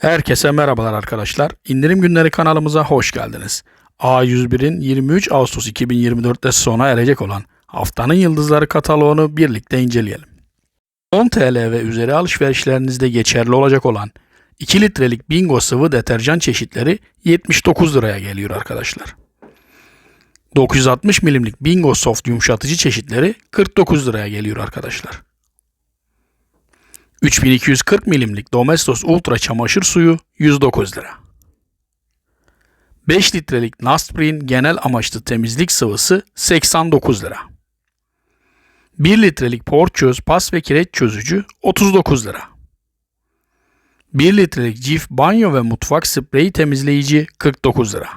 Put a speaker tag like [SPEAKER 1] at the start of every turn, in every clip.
[SPEAKER 1] Herkese merhabalar arkadaşlar. İndirim günleri kanalımıza hoş geldiniz. A101'in 23 Ağustos 2024'te sona erecek olan haftanın yıldızları kataloğunu birlikte inceleyelim. 10 TL ve üzeri alışverişlerinizde geçerli olacak olan 2 litrelik Bingo sıvı deterjan çeşitleri 79 liraya geliyor arkadaşlar. 960 milimlik Bingo soft yumuşatıcı çeşitleri 49 liraya geliyor arkadaşlar. 3240 milimlik Domestos Ultra çamaşır suyu 109 lira. 5 litrelik Nasprin genel amaçlı temizlik sıvısı 89 lira. 1 litrelik Porçöz pas ve kireç çözücü 39 lira. 1 litrelik Cif banyo ve mutfak spreyi temizleyici 49 lira.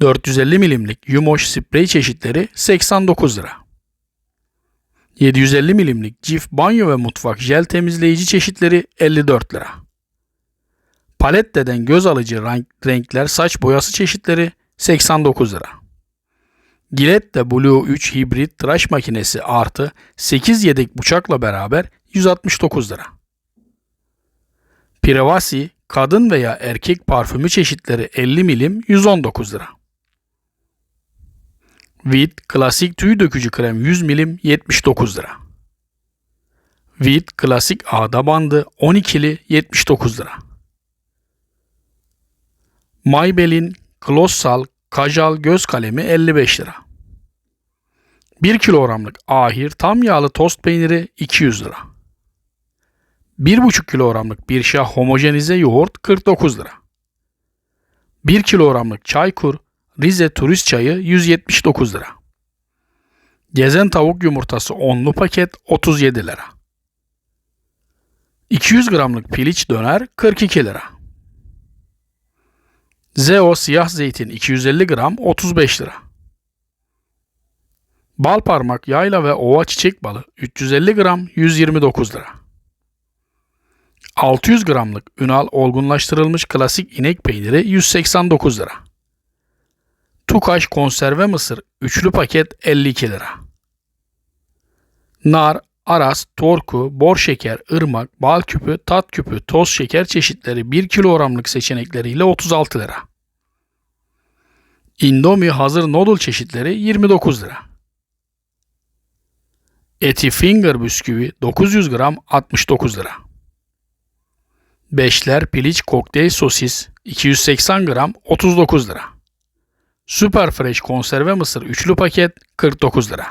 [SPEAKER 1] 450 milimlik Yumoş sprey çeşitleri 89 lira. 750 milimlik cif banyo ve mutfak jel temizleyici çeşitleri 54 lira. Paletteden göz alıcı renk, renkler saç boyası çeşitleri 89 lira. Gillette Blue 3 hibrit tıraş makinesi artı 8 yedek bıçakla beraber 169 lira. Privasi kadın veya erkek parfümü çeşitleri 50 milim 119 lira. Vit klasik tüy dökücü krem 100 milim 79 lira. Vit klasik ağda bandı 12'li 79 lira. Maybelline Glossal Kajal göz kalemi 55 lira. 1 kilogramlık ahir tam yağlı tost peyniri 200 lira. 1,5 kilogramlık bir şah homojenize yoğurt 49 lira. 1 kilogramlık çaykur Rize turist çayı 179 lira. Gezen tavuk yumurtası onlu paket 37 lira. 200 gramlık piliç döner 42 lira. Zeo siyah zeytin 250 gram 35 lira. Bal parmak yayla ve ova çiçek balı 350 gram 129 lira. 600 gramlık Ünal olgunlaştırılmış klasik inek peyniri 189 lira. Tukaş konserve mısır üçlü paket 52 lira. Nar, aras, torku, bor şeker, ırmak, bal küpü, tat küpü, toz şeker çeşitleri 1 kilogramlık seçenekleriyle 36 lira. Indomie hazır noodle çeşitleri 29 lira. Eti finger bisküvi 900 gram 69 lira. Beşler piliç kokteyl sosis 280 gram 39 lira. Super Fresh konserve mısır üçlü paket 49 lira.